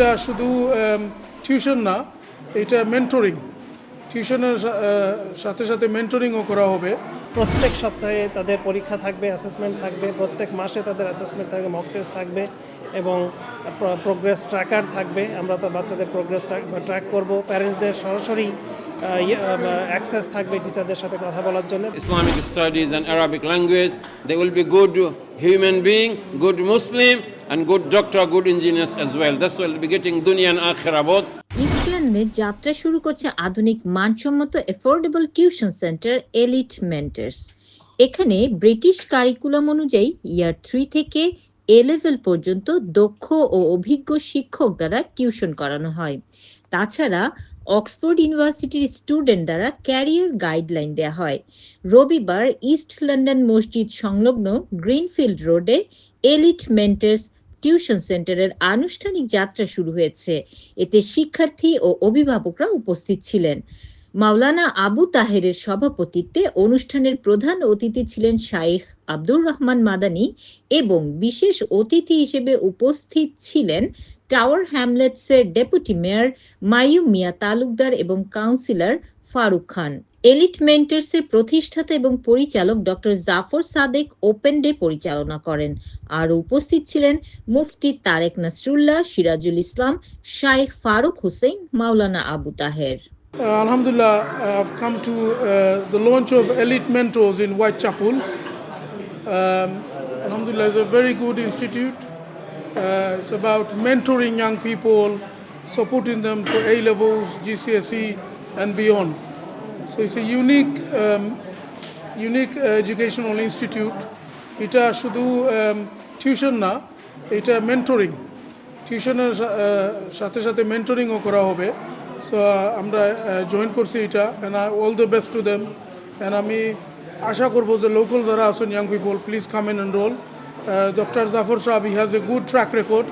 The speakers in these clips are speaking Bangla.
এটা শুধু টিউশন না এটা মেন্টরিং টিউশনের সাথে সাথে মেন্টরিংও করা হবে। প্রত্যেক সপ্তাহে তাদের পরীক্ষা থাকবে অ্যাসেসমেন্ট থাকবে প্রত্যেক মাসে তাদের অ্যাসেসমেন্ট থাকবে মক টেস্ট থাকবে এবং প্রোগ্রেস ট্র্যাকার থাকবে। আমরা তো বাচ্চাদের প্রোগ্রেস ট্র্যাক করব। প্যারেন্টসদের সরাসরি অ্যাক্সেস থাকবে টিচারদের সাথে কথা বলার জন্য। Islamic studies and Arabic language they will be good human being, good Muslim, and good doctor, good engineers as well. That's why they'll be getting dunya and akhirah both. East লন্ডনে যাত্রা শুরু করছে আধুনিক মানসম্মত affordable tuition centre elite mentors এখানে ব্রিটিশ কারিকুলাম অনুযায়ী ইয়ার থ্রি থেকে এ লেভেল পর্যন্ত দক্ষ ও অভিজ্ঞ শিক্ষক দ্বারা টিউশন করানো হয় তাছাড়া অক্সফোর্ড ইউনিভার্সিটির স্টুডেন্ট দ্বারা ক্যারিয়ার গাইডলাইন দেওয়া হয় রবিবার ইস্ট লন্ডন মসজিদ সংলগ্ন গ্রিনফিল্ড রোডে এলিট মেন্টার্স টিউশন সেন্টারের আনুষ্ঠানিক যাত্রা শুরু হয়েছে। এতে শিক্ষার্থী ও অভিভাবকরা উপস্থিত ছিলেন। মাওলানা আবু তাহেরের সভাপতিত্বে অনুষ্ঠানের প্রধান অতিথি ছিলেন শাইখ আব্দুর রহমান মাদানী এবং বিশেষ অতিথি হিসেবে উপস্থিত ছিলেন টাওয়ার হ্যামলেটসের ডেপুটি মেয়র মায়ুম মিয়া তালুকদার এবং কাউন্সিলর ফারুক খান। এলিট মেন্টার্সের প্রতিষ্ঠাতা এবং পরিচালক doctor Jafar Sadek open day পরিচালনা করেন। আর উপস্থিত ছিলেন মুফতি তারেক নাসরুল্লাহ, সিরাজুল ইসলাম শাইখ ফারুক হোসেন মাওলানা আবু তাহের। আলহামদুলিল্লাহ come to the launch of elite in Whitechapel আলহামদুলিল্লাহ is very good institute it's about mentoring people supporting them to and beyond. So it's a unique, um, unique uh, educational institute. এটা শুধু টিউশন না এটা মেন্টরিং টিউশনের আহ, সাথে সাথে মেন্টরিংও করা হবে। সো আমরা জয়েন করছি এটা and I all the best to them and আমি আশা করব যে লোকাল যারা আছেন young people please come en enrol doctor Jafar সাহেব he has a good track record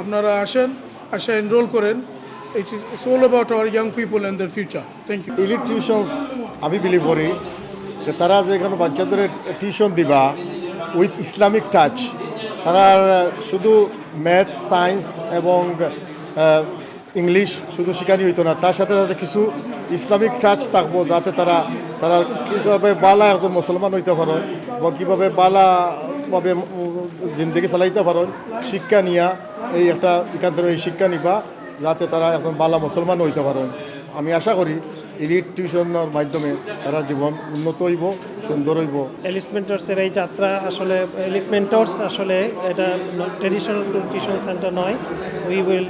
আপনারা আসেন আসা এনরোল করেন। It is it's all about our young people and their future thank you elite tuitions আমি বিলিভ করি যে তারা যে এখানে বাচ্চাদের টিউশন দিবা উইথ ইসলামিক টাচ তারা শুধু ম্যাথ সায়েন্স এবং ইংলিশ শুধু শেখানি হইতো না, তার সাথে সাথে কিছু ইসলামিক টাচ থাকব যাতে তারা তারা কীভাবে বালা একজন মুসলমান হইতে পারেন বা কীভাবে বালাভাবে জিন্দগি চালাইতে পারেন, শিক্ষা নিয়া এই একটা এখান থেকে এই শিক্ষা নিবা। যাতে তারা এখন বালা মুসলমান হইতে পারেন আমি আশা করি ইলিট টিউশনের মাধ্যমে তারা জীবন উন্নত হইব, সুন্দর হইব। এলিট মেন্টরসের এই যাত্রা আসলে এলিট মেন্টরস আসলে এটা ট্রেডিশনাল টিউশন সেন্টার নয়। We will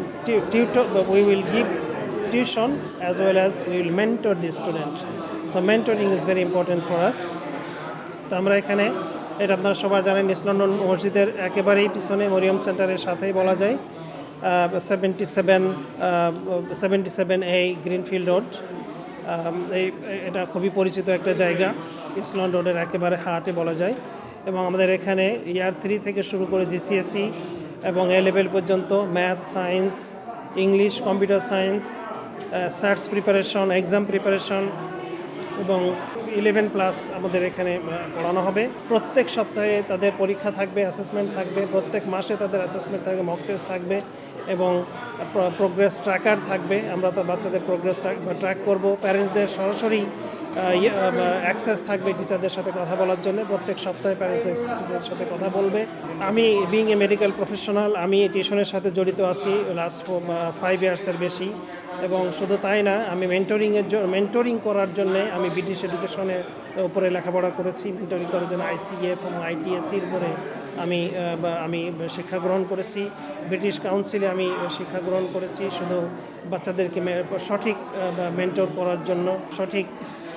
we will give tuition as well as we will mentor the student so mentoring is very important for us তো আমরা এখানে, এটা আপনারা সবাই জানেন ইস্ট লন্ডন মসজিদের একেবারেই পিছনে মরিয়াম সেন্টারের সাথেই বলা যায়। সেভেন্টি সেভেন সেভেন্টি সেভেন এই গ্রিনফিল্ড রোড এই, এটা খুবই পরিচিত একটা জায়গা ইস্ট লন্ডন রোডের একেবারে হাটে বলা যায়। এবং আমাদের এখানে ইয়ার থ্রি থেকে শুরু করে জিসিএসি এবং এ লেভেল পর্যন্ত math science English computer science সার্টস preparation exam preparation এবং ইলেভেন প্লাস আমাদের এখানে পড়ানো হবে। প্রত্যেক সপ্তাহে তাদের পরীক্ষা থাকবে অ্যাসেসমেন্ট থাকবে, প্রত্যেক মাসে তাদের অ্যাসেসমেন্ট থাকবে মক টেস্ট থাকবে এবং প্রোগ্রেস ট্র্যাকার থাকবে। আমরা তো বাচ্চাদের প্রোগ্রেস ট্র্যাক করব। প্যারেন্টসদের সরাসরি অ্যাক্সেস থাকবে টিচারদের সাথে কথা বলার জন্য। প্রত্যেক সপ্তাহে প্যারেন্টসদের সাথে কথা বলবে। আমি বিং এ মেডিকেল প্রফেশনাল আমি টিউশনের সাথে জড়িত আছি লাস্ট ফাইভ ইয়ার্সের বেশি। এবং শুধু তাই না, আমি মেন্টরিংয়ের জন্য মেন্টরিং করার জন্যে আমি ব্রিটিশ এডুকেশনের উপরে লেখাপড়া করেছি। মেন্টরিং করার জন্য আইসিএফ এবং আইটিএসির উপরে আমি আমি শিক্ষা গ্রহণ করেছি। ব্রিটিশ কাউন্সিলে আমি শিক্ষা গ্রহণ করেছি। শুধু বাচ্চাদেরকে সঠিক মেন্টর করার জন্য সঠিক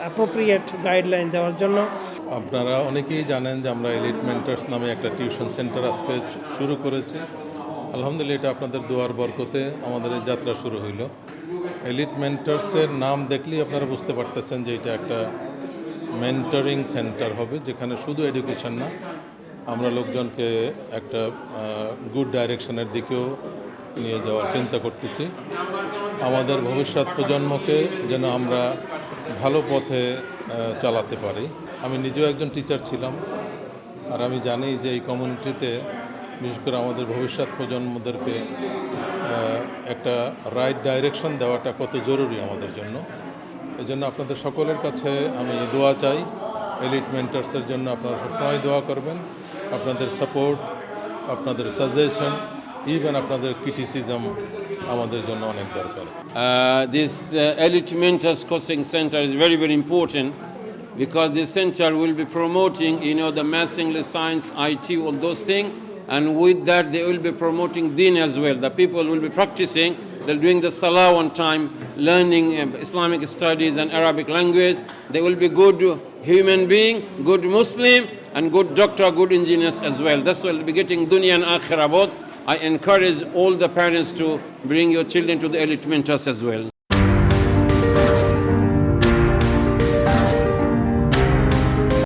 অ্যাপ্রোপ্রিয়েট গাইডলাইন দেওয়ার জন্য। আপনারা অনেকেই জানেন যে আমরা এলিট মেন্টার্স নামে একটা টিউশন সেন্টার আজকে শুরু করেছি। আলহামদুলিল্লাহ, এটা আপনাদের দোয়ার বরকতে আমাদের এই যাত্রা শুরু হইল। এলিট মেন্টার্সের নাম দেখলেই আপনারা বুঝতে পারতেছেন যে এটা একটা মেন্টরিং সেন্টার হবে, যেখানে শুধু এডুকেশন না, আমরা লোকজনকে একটা গুড ডাইরেকশনের দিকেও নিয়ে যাওয়ার চিন্তা করতেছি। আমাদের ভবিষ্যৎ প্রজন্মকে যেন আমরা ভালো পথে চালাতে পারি। আমি নিজেও একজন টিচার ছিলাম আর আমি জানি যে এই কমিউনিটিতে বিশেষ করে আমাদের ভবিষ্যৎ প্রজন্মদেরকে একটা রাইট ডাইরেকশন দেওয়াটা কত জরুরি আমাদের জন্য। এই জন্য আপনাদের সকলের কাছে আমি দোয়া চাই এলিট মেন্টার্সের জন্য আপনারা সবসময় দোয়া করবেন। আপনাদের সাপোর্ট আপনাদের সাজেশন ইভেন আপনাদের ক্রিটিসিজম আমাদের জন্য অনেক দরকার Uh, this uh, Elite Mentors Coaching Center is very, very important because this center will be promoting, you know, the maths, English, science, IT, all those things. And with that, they will be promoting Deen as well. The people will be practicing, they're doing the Salah on time, learning uh, Islamic studies and Arabic language. They will be good human being, good Muslim, and good doctor, good engineers as well. That's why they'll be getting dunya and akhirah both. I encourage all the parents to bring your children to the elite mentors as well.